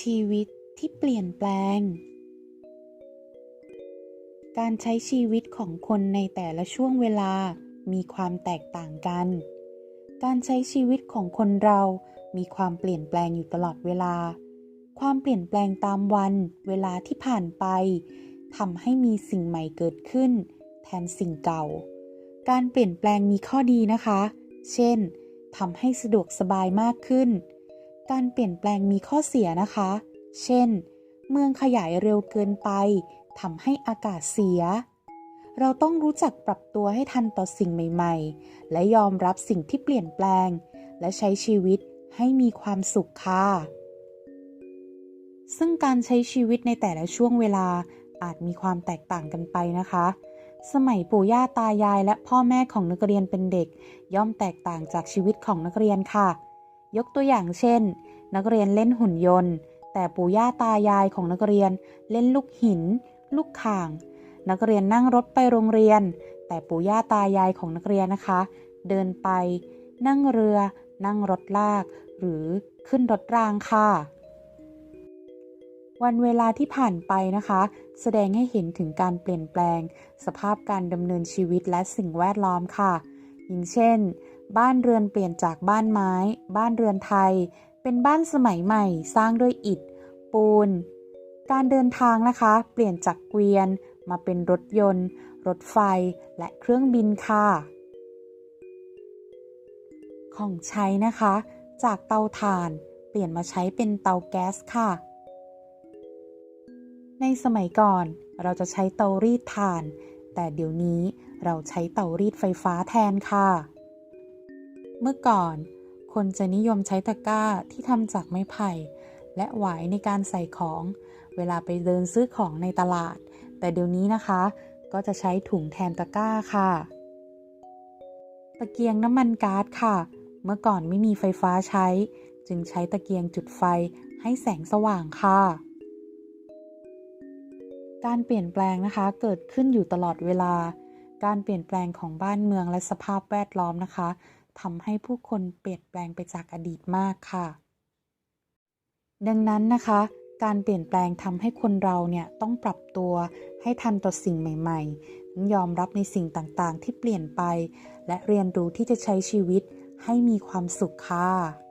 ชีวิตที่เปลี่ยนแปลง การใช้ชีวิตของคนในแต่ละช่วงเวลามีความแตกต่างกัน การใช้ชีวิตของคนเรามีความเปลี่ยนแปลงอยู่ตลอดเวลา ความเปลี่ยนแปลงตามวัน เวลาที่ผ่านไปทำให้มีสิ่งใหม่เกิดขึ้น แทนสิ่งเก่า การเปลี่ยนแปลงมีข้อดีนะคะ เช่นทำให้สะดวกสบายมากขึ้น การเปลี่ยนแปลงมีข้อเสียนะคะ เช่น เมืองขยายเร็วเกินไปทำให้อากาศเสีย เราต้องรู้จักปรับตัวให้ทันต่อสิ่งใหม่ ๆ และยอมรับสิ่งที่เปลี่ยนแปลง และใช้ชีวิตให้มีความสุขค่ะ ซึ่งการใช้ชีวิตในแต่ละช่วงเวลาอาจมีความแตกต่างกันไปนะคะ สมัยปู่ย่าตายายและพ่อแม่ของนักเรียนเป็นเด็ก ย่อมแตกต่างจากชีวิตของนักเรียนค่ะ ยกตัวอย่างเช่น นักเรียนเล่นหุ่นยนต์ แต่ปู่ย่าตายายของนักเรียนเล่นลูกหิน ลูกข่าง นักเรียนนั่งรถไปโรงเรียน แต่ปู่ย่าตายายของนักเรียนนะคะ เดินไป นั่งเรือ นั่งรถลาก หรือขึ้นรถรางค่ะ วันเวลาที่ผ่านไปนะคะ แสดงให้เห็นถึงการเปลี่ยนแปลง สภาพการดำเนินชีวิตและสิ่งแวดล้อมค่ะอย่างเช่น บ้านเรือนเปลี่ยนจากบ้านไม้ บ้านเรือนไทย เป็นบ้านสมัยใหม่ สร้างด้วยอิฐ ปูน การเดินทางนะคะ เปลี่ยนจากเกวียนมาเป็นรถยนต์ รถไฟ และเครื่องบินค่ะ ของใช้นะคะ จากเตาถ่าน เปลี่ยนมาใช้เป็นเตาแก๊สค่ะ ในสมัยก่อนเราจะใช้เตารีดถ่าน แต่เดี๋ยวนี้เราใช้เตารีดไฟฟ้าแทนค่ะ เมื่อก่อน คนจะนิยมใช้ตะกร้าที่ทำจากไม้ไผ่ และหวายในการใส่ของ เวลาไปเดินซื้อของในตลาด แต่เดี๋ยวนี้นะคะ ก็จะใช้ถุงแทนตะกร้าค่ะ ตะเกียงน้ำมันก๊าซค่ะ เมื่อก่อนไม่มีไฟฟ้าใช้ จึงใช้ตะเกียงจุดไฟให้แสงสว่างค่ะการเปลี่ยนแปลงนะคะเกิดขึ้นอยู่ตลอดเวลา การเปลี่ยนแปลงของบ้านเมืองและสภาพแวดล้อมนะคะ ทำให้ผู้คนเปลี่ยนแปลงไปจากอดีตมากค่ะ ดังนั้นนะคะ การเปลี่ยนแปลงทำให้คนเราเนี่ยต้องปรับตัวให้ทันต่อสิ่งใหม่ ๆ ยอมรับในสิ่งต่างๆ ที่เปลี่ยนไป และเรียนรู้ที่จะใช้ชีวิตให้มีความสุขค่ะ